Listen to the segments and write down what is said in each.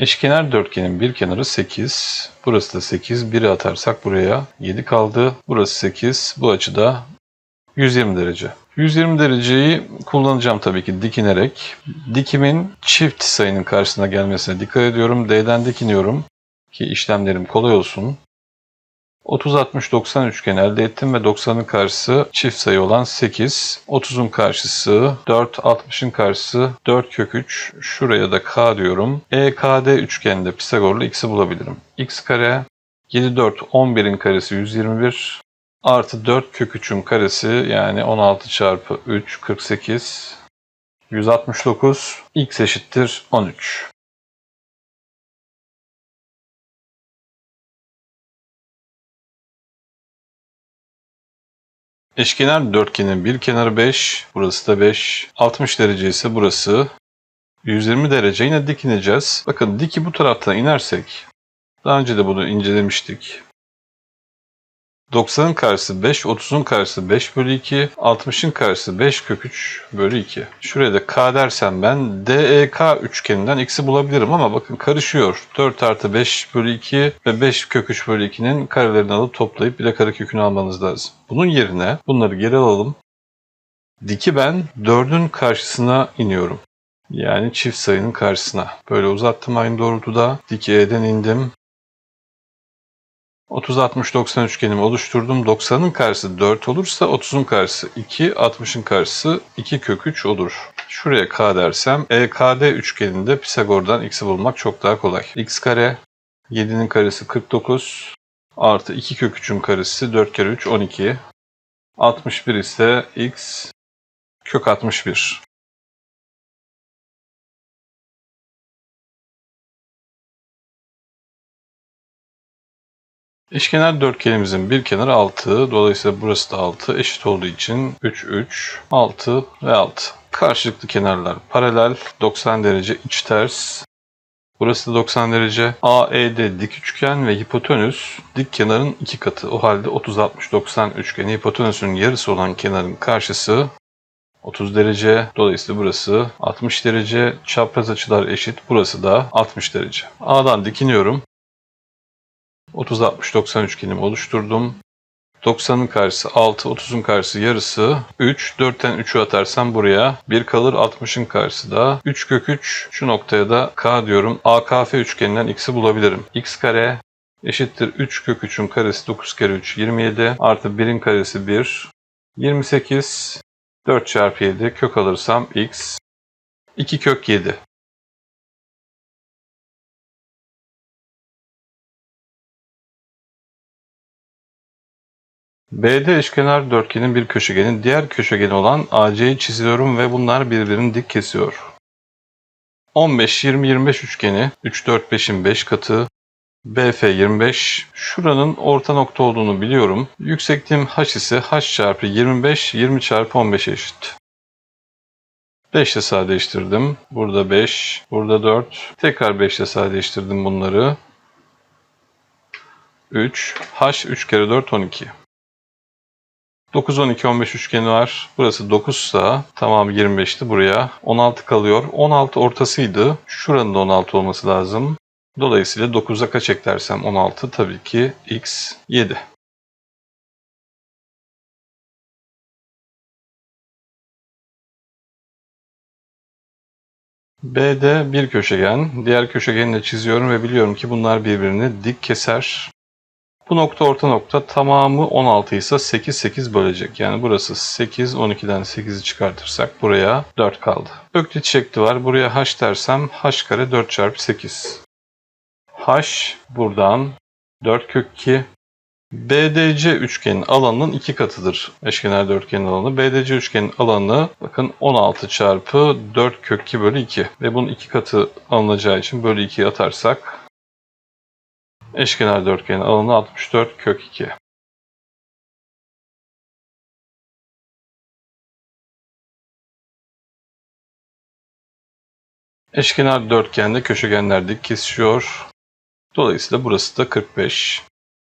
Eşkenar dörtgenin bir kenarı 8. Burası da 8. 1'i atarsak buraya 7 kaldı. Burası 8. Bu açıda 120 derece. 120 dereceyi kullanacağım tabii ki dikinerek. Dikimin çift sayının karşısına gelmesine dikkat ediyorum. D'den dikiniyorum ki işlemlerim kolay olsun. 30-60-90 üçgen elde ettim ve 90'ın karşısı çift sayı olan 8. 30'un karşısı 4, 60'ın karşısı 4 kök 3. Şuraya da k diyorum. EKD üçgeninde Pisagorlu x'i bulabilirim. x kare 7, 4, 11'in karesi 121. Artı 4 kök 3'ün karesi yani 16 çarpı 3 48 169 x eşittir 13. Eşkenar dörtgenin bir kenarı 5, burası da 5. 60 derece ise burası. 120 derece yine dik ineceğiz. Bakın diki bu taraftan inersek, daha önce de bunu incelemiştik. 90'ın karşısı 5, 30'un karşısı 5 bölü 2, 60'ın karşısı 5 kök 3 bölü 2. Şuraya da k dersem ben DEK üçgeninden x'i bulabilirim ama bakın karışıyor. 4 artı 5 bölü 2 ve 5 kök 3 bölü 2'nin karelerini alıp toplayıp bir de karekökünü almanız lazım. Bunun yerine bunları geri alalım. Diki ben 4'ün karşısına iniyorum. Yani çift sayının karşısına. Böyle uzattım aynı doğrultuda. Dik E'den indim. 30-60-90 üçgenimi oluşturdum. 90'ın karşısı 4 olursa 30'un karşısı 2, 60'ın karşısı 2 kök 3 olur. Şuraya k dersem EKD üçgeninde Pisagor'dan x'i bulmak çok daha kolay. x kare 7'nin karesi 49 artı 2 kök 3'ün karesi 4 kere 3 12. 61 ise x kök 61. Eşkenar dörtgenimizin bir kenarı 6. Dolayısıyla burası da 6. Eşit olduğu için 3, 3, 6 ve 6. Karşılıklı kenarlar paralel. 90 derece iç ters. Burası da 90 derece. AED dik üçgen ve hipotenüs dik kenarın iki katı. O halde 30-60-90 üçgeni hipotenüsün yarısı olan kenarın karşısı 30 derece. Dolayısıyla burası 60 derece. Çapraz açılar eşit. Burası da 60 derece. A'dan dikiniyorum. 30-60-90 üçgenimi oluşturdum. 90'ın karşısı 6, 30'un karşısı yarısı 3. 4'ten 3'ü atarsam buraya 1 kalır 60'ın karşısı da 3 kök 3. Şu noktaya da k diyorum. AKF üçgeninden x'i bulabilirim. x kare eşittir 3 kök 3'ün karesi 9 kere 3 27 artı 1'in karesi 1 28 4 çarpı 7 kök alırsam x 2 kök 7. BD eşkenar dörtgenin bir köşegenin diğer köşegeni olan AC'yi çiziyorum ve bunlar birbirini dik kesiyor. 15, 20, 25 üçgeni 3, 4, 5'in 5 katı BF 25. Şuranın orta nokta olduğunu biliyorum. Yüksekliğim h ise h çarpı 25, 20 çarpı 15 eşit. 5 ile sadeleştirdim. Burada 5, burada 4. Tekrar 5 ile sadeleştirdim bunları. 3, h 3 kere 4, 12. 9, 12, 15 üçgeni var. Burası 9 ise tamam 25'ti buraya. 16 kalıyor. 16 ortasıydı. Şuranın da 16 olması lazım. Dolayısıyla 9'a kaç eklersem 16 tabii ki x 7. BD bir köşegen. Diğer köşegeni de çiziyorum ve biliyorum ki bunlar birbirini dik keser. Bu nokta orta nokta tamamı 16 ise 8 8 bölecek. Yani burası 8 12'den 8'i çıkartırsak buraya 4 kaldı. Öklit şekli var. Buraya h dersem h kare 4 çarpı 8. h buradan 4 kök 2 BDC üçgenin alanının iki katıdır eşkenar dörtgenin alanı. BDC üçgenin alanı bakın 16 çarpı 4 kök 2 bölü 2 ve bunun iki katı alınacağı için bölü 2'yi atarsak Eşkenar dörtgenin alanı 64 kök 2. Eşkenar dörtgende köşegenler dik kesişiyor. Dolayısıyla burası da 45.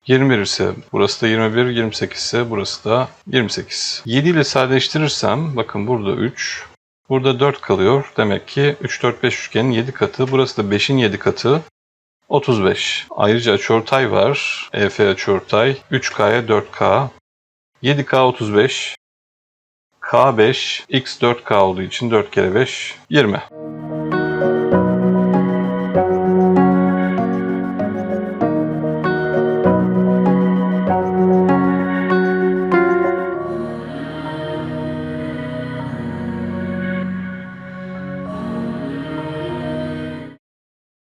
21 ise burası da 21, 28 ise burası da 28. 7 ile sadeleştirirsem bakın burada 3, burada 4 kalıyor. Demek ki 3, 4, 5 üçgenin 7 katı. Burası da 5'in 7 katı. 35. Ayrıca açıortay var. EF açıortay. 3K'ya 4K. 7K 35. K5. X 4K olduğu için 4 kere 5 20.